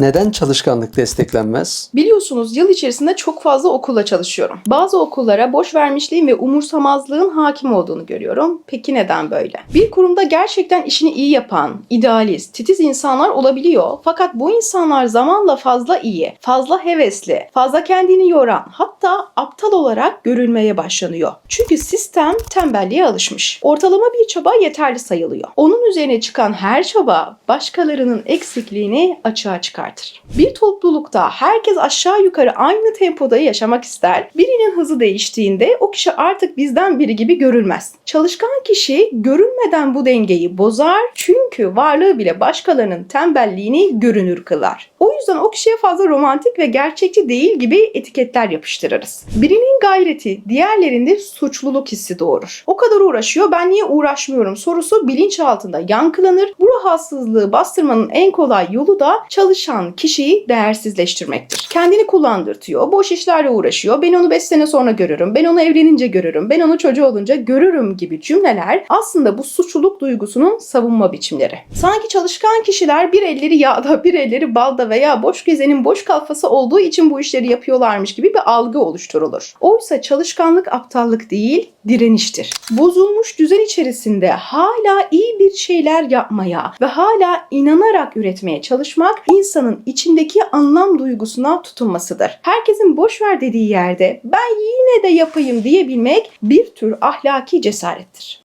Neden çalışkanlık desteklenmez? Biliyorsunuz yıl içerisinde çok fazla okulla çalışıyorum. Bazı okullara boş vermişliğin ve umursamazlığın hakim olduğunu görüyorum. Peki neden böyle? Bir kurumda gerçekten işini iyi yapan, idealist, titiz insanlar olabiliyor. Fakat bu insanlar zamanla fazla iyi, fazla hevesli, fazla kendini yoran, hatta aptal olarak görülmeye başlanıyor. Çünkü sistem tembelliğe alışmış. Ortalama bir çaba yeterli sayılıyor. Onun üzerine çıkan her çaba başkalarının eksikliğini açığa çıkartır. Bir toplulukta herkes aşağı yukarı aynı tempoda yaşamak ister. Birinin hızı değiştiğinde o kişi artık bizden biri gibi görülmez. Çalışkan kişi görünmeden bu dengeyi bozar çünkü varlığı bile başkalarının tembelliğini görünür kılar. O yüzden o kişiye fazla romantik ve gerçekçi değil gibi etiketler yapıştırırız. Birinin gayreti diğerlerinde suçluluk hissi doğurur. O kadar uğraşıyor ben niye uğraşmıyorum sorusu bilinç altında yankılanır. Bu rahatsızlığı bastırmanın en kolay yolu da çalışan kişiyi değersizleştirmektir. Kendini kullandırtıyor, boş işlerle uğraşıyor. Ben onu 5 sene sonra görürüm, ben onu evlenince görürüm, ben onu çocuğu olunca görürüm gibi cümleler aslında bu suçluluk duygusunun savunma biçimleri. Sanki çalışkan kişiler bir elleri yağda, bir elleri balda veya boş gezenin boş kafası olduğu için bu işleri yapıyorlarmış gibi bir algı oluşturulur. Oysa çalışkanlık aptallık değil, direniştir. Bozulmuş düzen içerisinde hala iyi bir şeyler yapmaya ve hala inanarak üretmeye çalışmak insanın içindeki anlam duygusuna tutunmasıdır. Herkesin boş ver dediği yerde ben yine de yapayım diyebilmek bir tür ahlaki cesarettir.